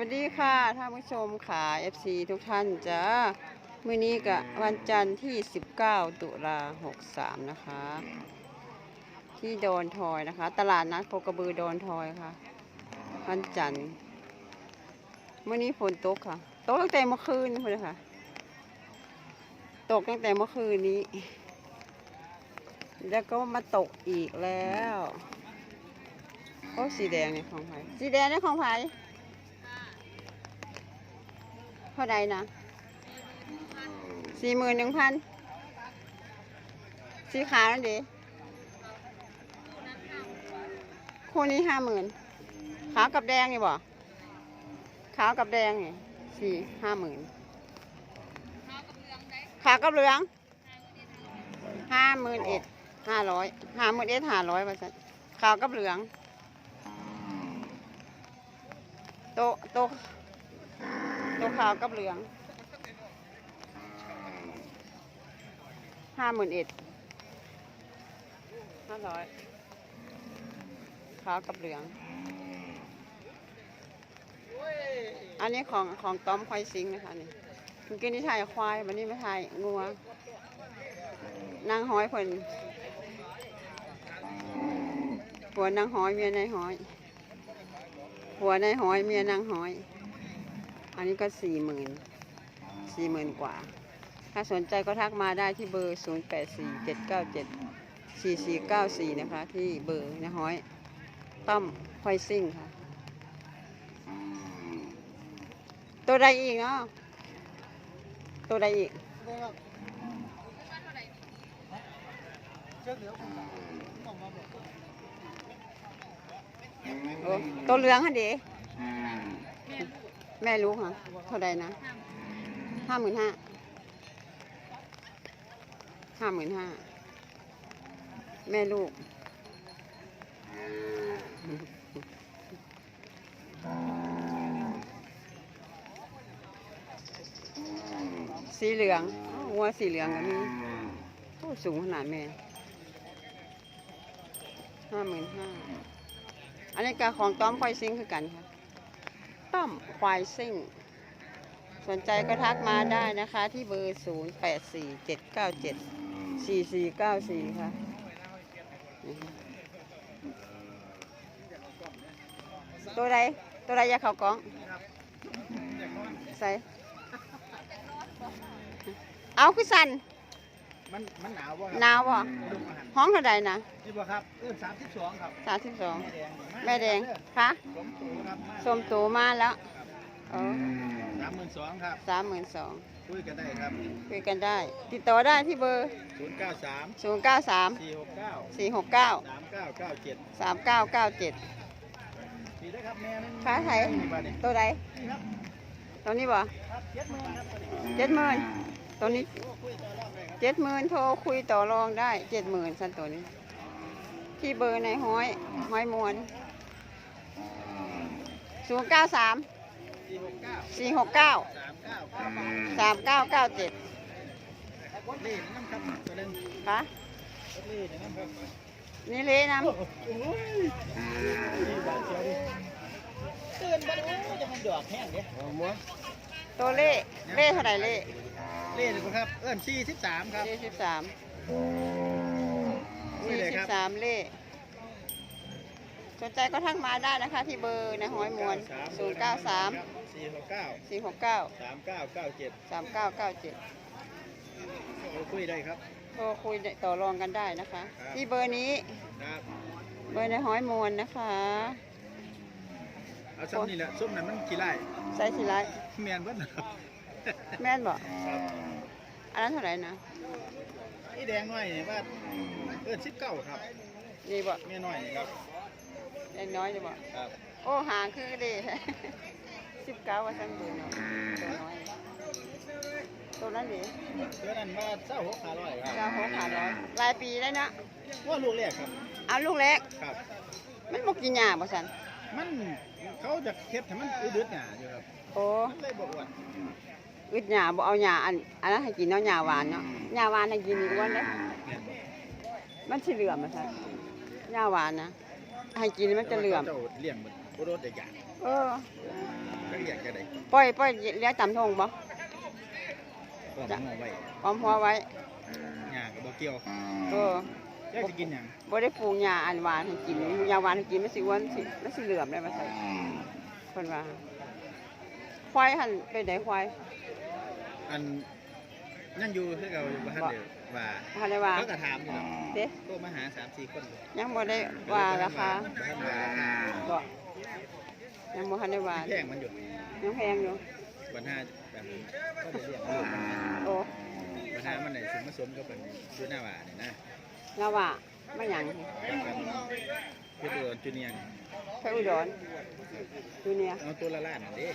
วัสดีค่ะท่านผู้ชมค่ะ FC ทุกท่านจ้ามื้อนี้กับวันจันทร์ที่ 19 ตุลา63 นะคะ ที่โดนทอยนะคะ ตลาดนัดโคกระบือโดนทอยค่ะวันจันทร์มื้อนี้ฝนตกค่ะตกตั้งแต่เมื่อคืนเลยค่ะตกตั้งแต่เมื่อคืนนี้ แล้วก็มาตกอีกแล้วโอ้สีแดงเนี่ยของไผ่สีแดงเนี่ยของไผ่ เท่าใดนะสี่หมื่นหนึ่งพันสีขาวนั่นดิคู่นี้ห้าหมื่นขาวกับแดงนี่บ่ขาวกับแดงนี่สี่ห้าหมื่นขาวกับเหลืองห้าหมื่นเอ็ดห้าร้อยห้าหมื่นเอ็ดห้าร้อยว่าสันขาวกับเหลืองโตโต ตะขาวกับเหลืองห้าหมื่นเอ็ดห้าร้อยขาวกับเหลือง อันนี้ของของต้อมควายซิงนะคะนี่เมื่อกี้นี่ถ่ายควายวันนี้ไม่ถ่ายงัวนางห้อยคนผัวนางห้อยเมียนายห้อยหัวในหอยเมียนางหอย อันนี้ก็สี่หมื่นสี่หมื่นกว่า ถ้าสนใจก็ทักมาได้ที่เบอร์ 0 8 4 7 9 7 4 4 9 4 นะคะ ที่เบอร์ในหอยต้อมไฟซิ่งค่ะ ตัวใดอีกเนาะตัวใดอีกโอ้ตัวเหลืองฮะเด แม่รู้ค่ะ เท่าใดนะห้าหมื่นห้าห้าหมื่นห้าแม่ลูก สีเหลืองวัวสีเหลืองก็มีโอ้สูงขนาดแม่ห้าหมื่นห้าอันนี้ก็ของต้อมควายซิงคือกันค่ะ ต้อมควายซิ่ง สนใจก็ทักมาได้นะคะที่เบอร์ 0 8 4 7 9 7 4 4 9 4 ค่ะนี่ค่ะตัวใดตัวใดอยากเข้ากล้อง ใส่ เอาคือสัน มันมันหนาวบ่หนาวบ่ดูอาหารห้องเท่าใดนะนี่บ่ครับเออสามสิบสองครับสามสิบสองแม่แดงแม่แดงคะสมตูครับมาสมตูมาแล้วเออสามหมื่นสองครับสามหมื่นสองคุยกันได้ครับคุยกันได้ ติดต่อได้ที่เบอร์ศูนย์เก้าสาม0 9 3สี่หกเก้า4 6 9สามเก้าเก้าเจ็ด3 9 9 7ดีได้ครับแม่นึงค้าไทยนี่บัดนี้ตัวใดนี่ครับตัวนี้บ่ครับเจ็ดหมื่นครับบัดนี้ เจ็ดหมื่น ตัวนี้เจ็ดหมื่นโทรคุยต่อรองได้เจ็ดหมื่นสันตัวนี้ ที่เบอร์ในห้อยห้อยมวนศูนย์เก้าสามสี่หกเก้าสามเก้าเก้าเก้าเก้าเจ็ดเล่นน้ำครับตัวหนึงค่ะเล่นน้ำครับนี่เละน้โอ้โหนี่นบัดนี้จะมันดอกแห้งเด้โอ้โหำตัวเล่เล่เท่าไหร่เล่ เล่นเลยครับ เอิ้นสี่สิบสามครับ สี่สิบสามคุยสี่เลยสิครับบสามเล่สนใจก็ทักมาได้นะคะ ที่เบอร์ในห้อยมวนศูนย์เก้าสามสี่หกเก้าสี่หกเก้าสามเก้าเก้าเจ็ดสามเก้าเก้าเจ็ดคุยได้ครับ โทรคุยต่อรองกันได้นะคะ ครับ ที่เบอร์นี้ครับ เบอร์ในห้อยมวนนะคะ เอาซ้ำนี่แหละส้มนั้นมันกี่ไร่ไซส์สีไรแมนเบิ้ลนะครับ แม่นบอกครับอันนั้นเท่าไหร่นะนี่แดงน้อยนี่ว่าเอิ้นสิบเก้าครับนี่บอกแม่น้อยนี่ครับเล็กน้อยจะบอกครับโอ้หางคือดีสิบเก้าว่าสั่งดูเนาะตัวน้อยตัวนั้นดีเดือนนั้นว่าเศร้าหกห้าร้อยคเก้ารับหกขาร้อยรายปีได้นะว่าลูกแรกครับเอาลูกเล็กครับ มันบอกกินหญ้าบ่สันมันเขาจะเฮ็ดให้มันอืดๆหนาอยู่ครับโอ้มันเลยบอกว่า อึดหญ้าบ่เอาหญ้าอันอันนั้นให้กินเนาะหญ้าหวานเนาะหญ้าหวานให้กินอีกวันเลยแม่นบ่มันสิเหลื่อมบ่สันหญ้าหวานนะให้กินมันจะเหลื่อมเจ้าเลี้ยงมันบ่รดได้ยากเออจักเรียกจะได้ปล่อยปล่อยเลี้ยงตำทงบ่ก็ต้องเอาไว้ออมหัวไว้หญ้าก็บ่เกี่ยวเอออยากสิกินหยังบ่ได้ปลูกหญ้าอันหวานให้กินหญ้าหวานให้กินมันสิอ้วนสิมันสิเหลื่อมได้มาใส่เพิ่นว่าควายหั่นเป็นไดควาย อันนั่นอยู่คือเราอยู่บ้านเดียวว่าบ่ได้ว่าเขาก็ถามอยู่เนาะเด้โทรมาหา3 4คนยังบ่ได้ว่าราคาบ้านว่าราคาก็ยังบ่ทันได้ว่าแพงมันอยู่ยังแพงอยู่ปัญหาแบบก็ได้เรียกลูกมันโอ้ปัญหามันไหนสมผสมก็เป็นอยู่หน้าว่านี่นะแล้วว่ามันหยังกับกันเพชรอุดรจูเนียร์ไปอุดรดูเนี่ยเอาตัวละล้านนั่นเด้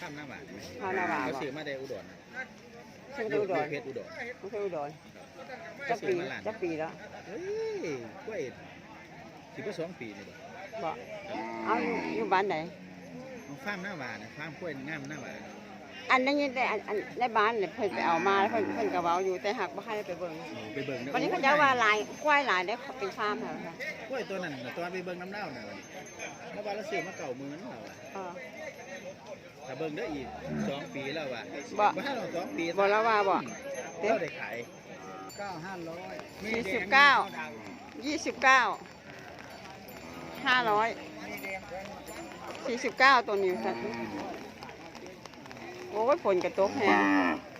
ข้ามหน้าว่านี่ข้ามหน้าหว่าเขาบ่ซื้อมาได้อุดรชื่อไปอุดรเพชรอุดรมันไปอุดรเขาจะซื้ปีอมาล้านจะปีแล้วเฮ้ยกล้วยสิบสองปีนี่บ่บ่เอาอยู่อยู่บ้านไหนเอาฟาร์มหน้าหวานนะฟาร์มกล้วยงามหน้าหวาน อันนี้ได้อันอันในบ้านเนี่ยเพิ่นไปเอามาแล้วเพิ่นเพิ่นก็เว้าอยู่แต่หักบ่ให้ไปเบิ่งไปเบิ่งะวันนี้เขาจะว่าหลายควายหลายได้อเป็นฟาร์มแล้วค่ะกล้วยตัวนั้นน่ะตัวไปเบิ่งน้ำเน่าน่ะแล้วว่าเราซื้อมาเก่าหมื่นเราอะเออถ้าเบิ่งได้อีกสองปีแล้วว่ะบ่บ่ถ้าเราสองปีบ่แล้วว่าบ่เราได้ขายเก้าห้าร้อยสี่สิบเก้า ยี่สิบเก้าห้าร้อยสี่สิบเก้าตัวนี้สัตว์ โอ้ยฝนกระตกแห้ง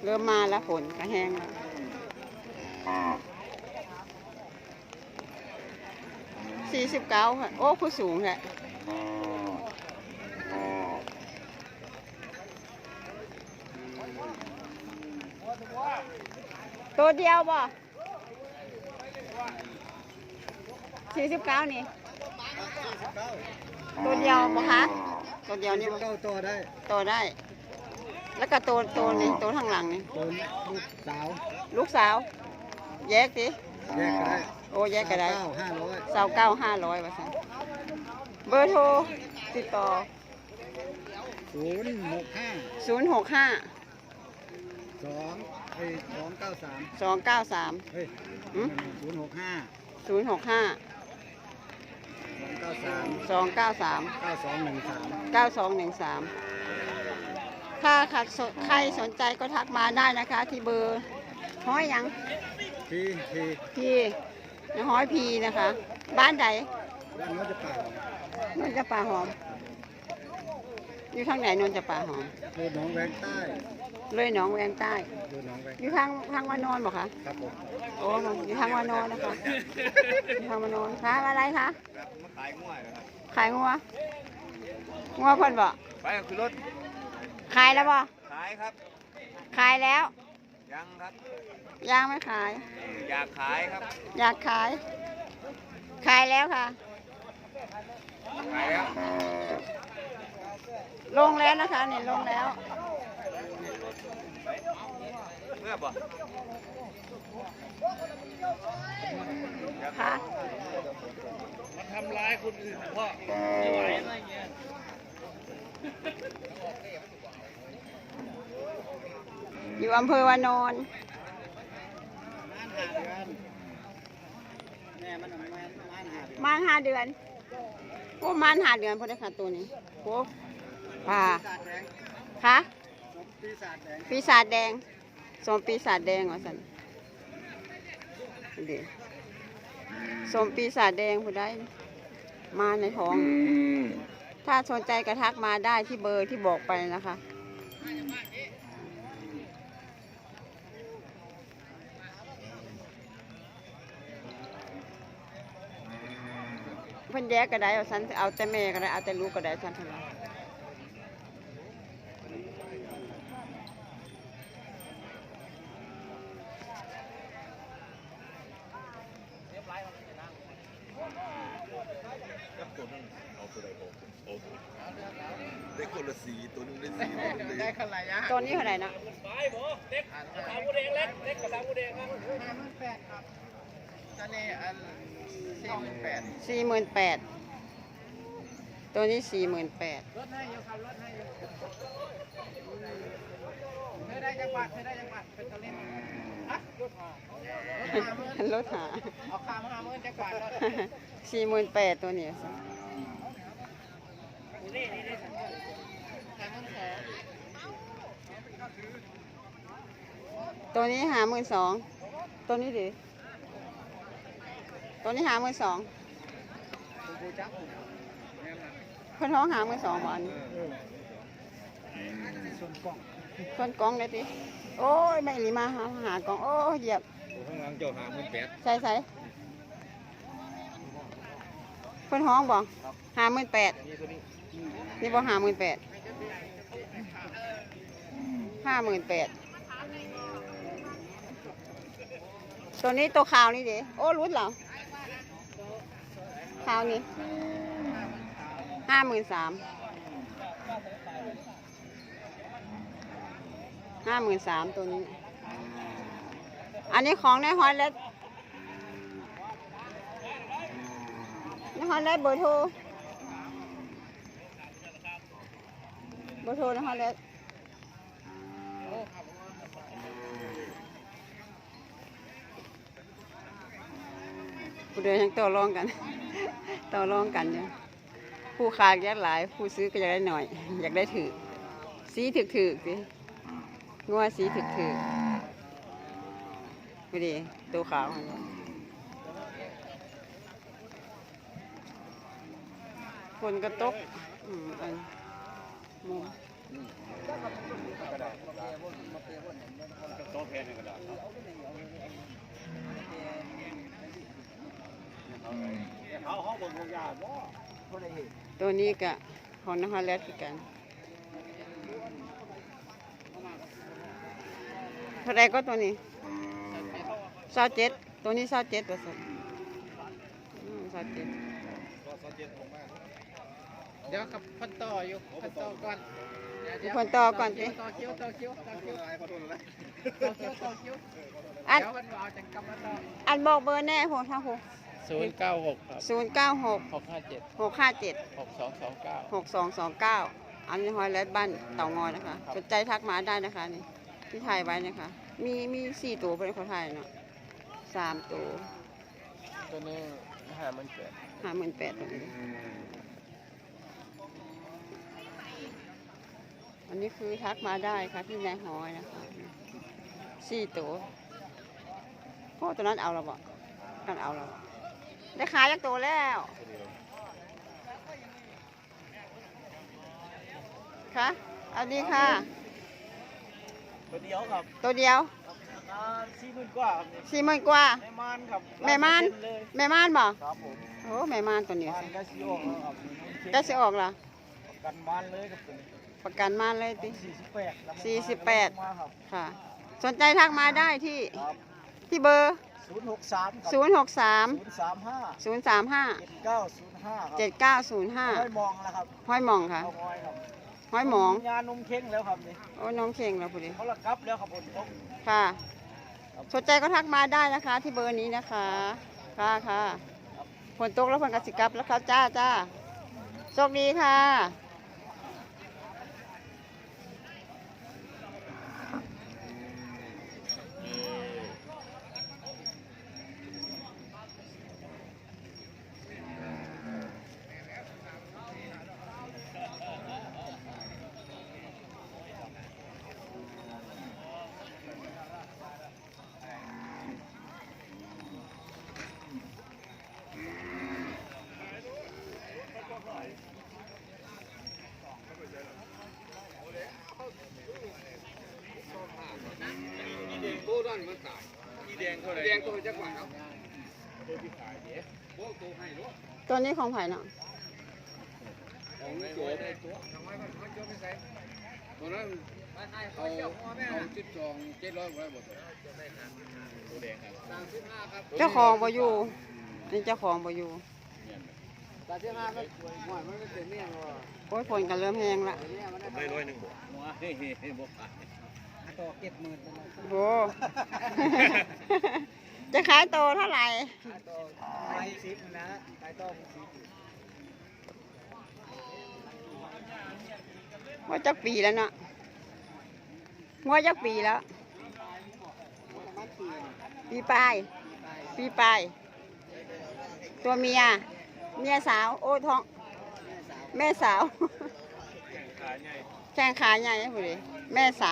เริ่มมาแล้วฝนก็แห้งแล้วสี่สิบเก้าค่ะโอ้คือสูงแฮะตัวเดียวบ่สี่สิบเก้านี่ ตัวเดียวบ่คะตัวเดียวนี่บ่เก้าตัวได้ ตัวได้ แล้วก็ตัวตัวนี้ตัวข้างหลังนี่ตัวลูกสาว ลูกสาว แยกดิแยกก็ได้โอ้แยกก็ได้เก้าห้าร้อยสาวเก้าห้าร้อยว่าซั่นเบอร์โทรติดต่อศูนย์หกห้าศูนย์หกห้าสองเอ้ยสองเก้าสามสองเก้าสามเฮ้ยหืมศูนย์หกห้าศูนย์หกห้าสองเก้าสามสองเก้าสามเก้าสองหนึ่งสามเก้าสองหนึ่งสาม ถ้าขัดสนใครสนใจก็ทักมาได้นะคะ ที่เบอร์ห้อยหยังพีพีพี่ห้อยพีนะคะ บ้านใดด้านโน้นจะเปล่านนจะป่าหอมอยู่ทางไหนนนจะป่าหอมคือหนองแวงใต้เลยหนองแวงใต้คือหนองแวงอยู่ทางทางวานอนบอกคะครับผมโอ้อยู่ทางวานอนนะคะอยู่ทางวานอนคะอะไรคะมาขายง่วยครับขายงัวงัวเพิ่นบอกไปคือรถ ขายแล้วบ่ขายครับ ขายแล้ว ยังครับ ยังไม่ขาย อยากขายครับ อยากขาย ขายแล้วค่ะ ขายแล้ว ลงแล้วนะคะเนี่ยลงแล้ว เมื่อบ่ค่ะมันทำร้ายคนอื่นพ่อไม่ไหวอะไรเงี้ย อยู่อำเภอวานอนแม่มันมันมันหาเดือนมานห้าเดือนโอ้มานห้าเดือนพอได้ค่ะตัวนี้โอ้ป่าศาสตร์แดงค่ะปีศาจแดงปีศาจแดงสมปีศาจแดงว่าสันเดี๋ยวสมปีศาจแดงผู้ได้มาในท้อง ถ้าสนใจกระทักมาได้ที่เบอร์ที่บอกไปนะคะ เพิ่นแยกก็ได้เอาฉันเอาแต่แม่ก็ได้เอาแต่ลูกก็ได้ฉันเท่านั้นได้คนละสีตัวหนึงได้สีตัวหนึงได้ได้ขนาดยะตัวนี้เท่าไหร่นะห้าหมื่นแปดครับตอนนี้อัน สี่หมื่นแปดตัวนี้สี่หมื่นแปดรถให้เยอะครับลดให้เยอะเธอได้จังหวัดเธอได้จังหวัดเป็นตัวเล่นฮะหาลดหาเอาคามาเมื่อจังหวัดสี่หมื่นแปดตัวนี้ตัวนี้หาหมื่นสองตัวนี้ดิ ตัวนี้หาหมื่นสองเพิ่นท้องหาหมื่นสองบาทนี่ส่วนกล่องเพิ่นกองได้ติโอ้ยไม่ลีมาหาหากองโอ้ยเหยียบข้างหลังเจ้าหามันแปดใส่ใส่เพิ่นห้องบ่ห้าหมื่นแปดนี่ตัวนี้นี่บ่ห้าหมื่นแปดห้าหมื่นแปดตัวนี้ตัวขาวนี่เด้โอ้รุดเหรอ ขาวนี่ห้าหมื่นสามห้าหมื่นสามตัวนี้ อันนี้ของในฮอยเล็ตในฮอยเล็ตเบอร์โทรเบอร์โทรในฮอยเล็ตผู้เดินยังต่อรองกัน ต่อรองกันเนี่ยผู้ขายอยากหลาย ผู้ซื้อก็อยากได้หน่อย อยากได้ถือสีถึกถือสิงัวสีถึกถือไม่ดีตัวขาวอันนี้ฝนก็ตกอืมอันมุมต้องแพนกระดาษเขาเขาบอกว่ายาบ่บ่ได้เห็น ตัวนี้กะของนครแลดคือกันเท่าไรก็ตัวนี้ซาเจ็ดตัวนี้ซาเจ็ดเปอร์เซ็นต์ซาเจ็ดก็สเจ็ดลงมาเดี๋ยวกับพันต่ออยู่พันต่อก่อนคนต่อก่อนสิต่อคิวต่อคิวต่อคิวอะไรขอโทษอะไรต่อคิวต่อคิวอันเดี๋ยวมันเอาจังกำมาต่ออันบอกเบอร์แน่พวกท่าหก ศูนย์เก้าหกครับศูนย์เก้าหกหกห้าเจ็ดหกห้าเจ็ดหกสองสองเก้าหกสองสองเก้าอันนี้ฮอยแลดบ้านเต่างอยนะคะ สนใจทักมาได้นะคะนี่ที่ถ่ายไว้นะคะ มีมีสี่ตัวเป็นคนไทยเนาะสามตัว ตัวนี้ห้ามันเกิดห้าหมื่นแปดตัวนี้อันนี้คือทักมาได้ค่ะที่นายหอยนะคะสี่ตัวโอ้ตัวนั้นเอาเราบ่กันเอาเราบ่ ได้ขายยักตัวแล้วค่ะเอาดีค่ะ ตัวเดียวครับตัวเดียวสี่หมื่นกว่าครับเนี่ยสี่หมื่นกว่า แม่ม่านครับแม่ม่านเลยแม่ม่านบ่ครับผมโอ้แม่ม่านตัวนี้ม่านก็สิออกแล้วครับใกล้จะออกละกันม่านเลยครับผมประกันม่านเลยติ สี่สิบแปดสี่สิบแปดมาครับค่ะ สนใจทักมาได้ที่ครับที่เบอร์ ศูนย์หกสามศูนย์หกสามศูนย์สามห้าศูนย์สามห้าเจ็ดเก้าศูนย์ห้าครับเจ็ดเก้าศูนย์ห้าห้อยมองแล้วครับห้อยหมองค่ะเอาห้อยครับห้อยหมองงานนมเข่งแล้วครับนี่โอ้น้องเข่งแล้วพอดีเขาละครับแล้วครับผมต้องค่ะสนใจก็ทักมาได้นะคะ ที่เบอร์นี้นะคะ ค่ะค่ะฝนตกแล้วฝนกสิกลับแล้วค่ะจ้าจ้าโชคดีค่ะ แดงโตด้านมันตายอีแดงเท่าไหร่แดงตัวจักหวานครับตัวที่ขายเด้พวกตัวให้รถตัวนี้ของไผ่เนาะของตัวได้ตัวทำไมมันมันจะไม่ใส่ตัวนั้นเอาเอาสิบสองเจ็ดร้อยกว่าบาทตัวแดงครับสามสิบห้าครับเจ้าของบ่อยู่นี่เจ้าของบ่อยู่ตาเจ้าหน้าก็หอยมันก็เป็นเนี่ยว่าโอ้ยฝนกันเริ่มแห้งละได้ร้อยหนึ่งบ่เฮ้ยเฮ้ยบ่ขายต่อเก็บหมื่นไปเลยโห จะขายโตเท่าไหร่ต่อไปสิบนะไปต่อสิบว่าจักปีแล้วเนาะว่าจักปีแล้ว ปีปลายปีปลายตัวเมีย เมียสาว โอ้ท้อง แม่สาวขาใหญ่แข้งขาใหญ่พอดีแม่สาว